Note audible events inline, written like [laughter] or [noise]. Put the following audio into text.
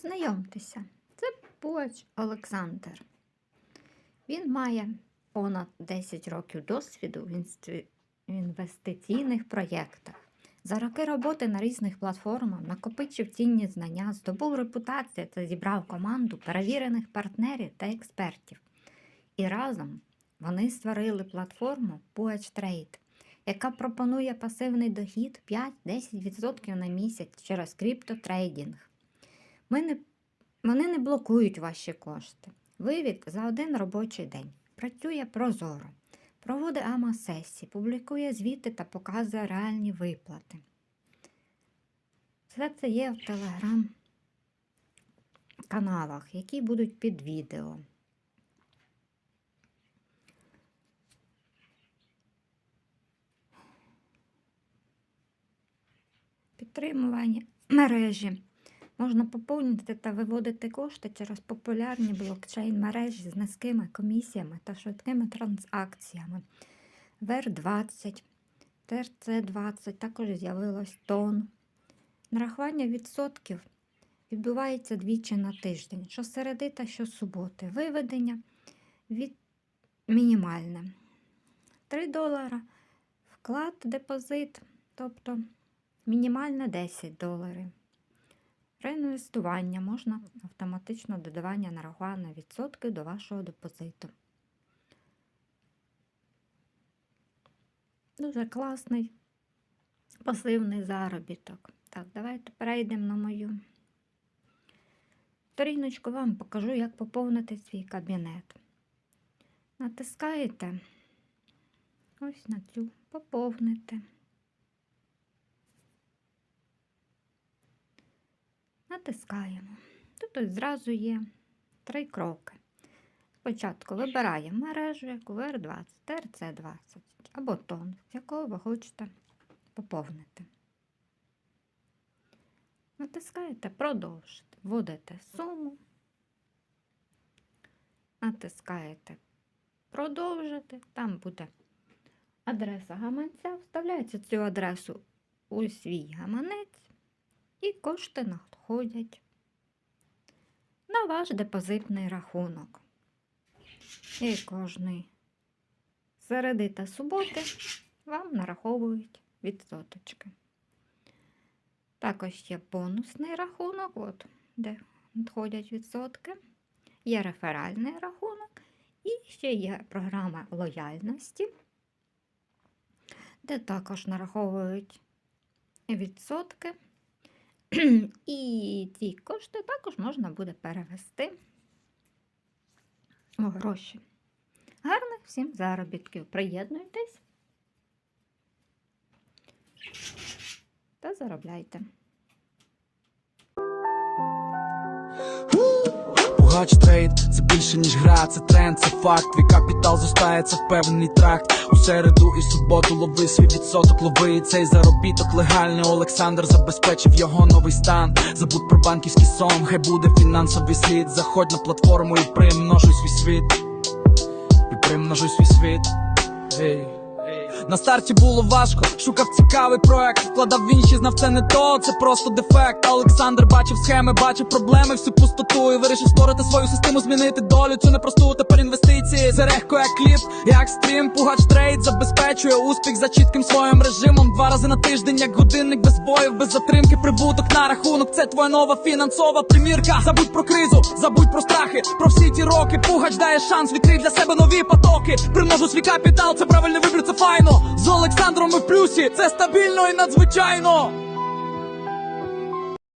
Знайомтеся, це Пуач Олександр. Він має понад 10 років досвіду в інвестиційних проєктах. За роки роботи на різних платформах накопичив цінні знання, здобув репутацію та зібрав команду перевірених партнерів та експертів. І разом вони створили платформу Puach Trade, яка пропонує пасивний дохід 5-10% на місяць через криптотрейдинг. Не, вони не блокують ваші кошти. Вивід за один робочий день. Працює прозоро, проводить АМА-сесії, публікує звіти та показує реальні виплати. Все це є в телеграм-каналах, які будуть під відео. Підтримування мережі. Можна поповнити та виводити кошти через популярні блокчейн-мережі з низькими комісіями та швидкими транзакціями. ВЕР-20, ТРЦ-20, також з'явилось ТОН. Нарахування відсотків відбувається двічі на тиждень, щосереди та щосуботи. Виведення від мінімальне. 3 долара вклад, депозит, тобто мінімальне 10 доларів. Реінвестування можна автоматично додавання нарахування відсотків до вашого депозиту. Дуже класний пасивний заробіток. Так, давайте перейдемо на мою сторіночку, вам покажу, як поповнити свій кабінет. Натискаєте ось на цю поповнити. Натискаємо. Тут зразу є три кроки. Спочатку вибираємо мережу, яку VR20, TRC20 або тон, з якого ви хочете поповнити. Натискаєте продовжити, вводите суму, натискаєте продовжити, там буде адреса гаманця, вставляєте цю адресу у свій гаманець і кошти надходять на ваш депозитний рахунок. І кожний середи та суботи вам нараховують відсоточки. Також є бонусний рахунок, от, де надходять відсотки, є реферальний рахунок і ще є програма лояльності, де також нараховують відсотки. [clears throat] І ці кошти також можна буде перевести у гроші. Гарних всім заробітків. Приєднуйтесь та заробляйте. Пугач трейд, це більше ніж гра, це тренд, це факт. Твій капітал зостається в певний тракт. У середу і суботу лови свій відсоток, лови цей заробіток легальний. Олександр забезпечив його новий стан. Забудь про банківський сон, хай буде фінансовий слід. Заходь на платформу і примножуй свій світ. І примножуй свій світ. Ей. На старті було важко, шукав цікавий проект, вкладав в інші, знав це не то, це просто дефект. Олександр бачив схеми, бачив проблеми, всю пустоту і вирішив створити свою систему, змінити долю. Цю непросту тепер інвестиції. Це легко, як кліп, як стрім, пугач трейд забезпечує успіх за чітким своїм режимом. Два рази на тиждень, як годинник без боїв, без затримки, прибуток на рахунок. Це твоя нова фінансова примірка. Забудь про кризу, забудь про страхи, про всі ті роки. Пугач дає шанс, відкрий для себе нові потоки. Примножу свій капітал, це правильний вибір, це файно. З Олександром і в плюсі, це стабільно і надзвичайно.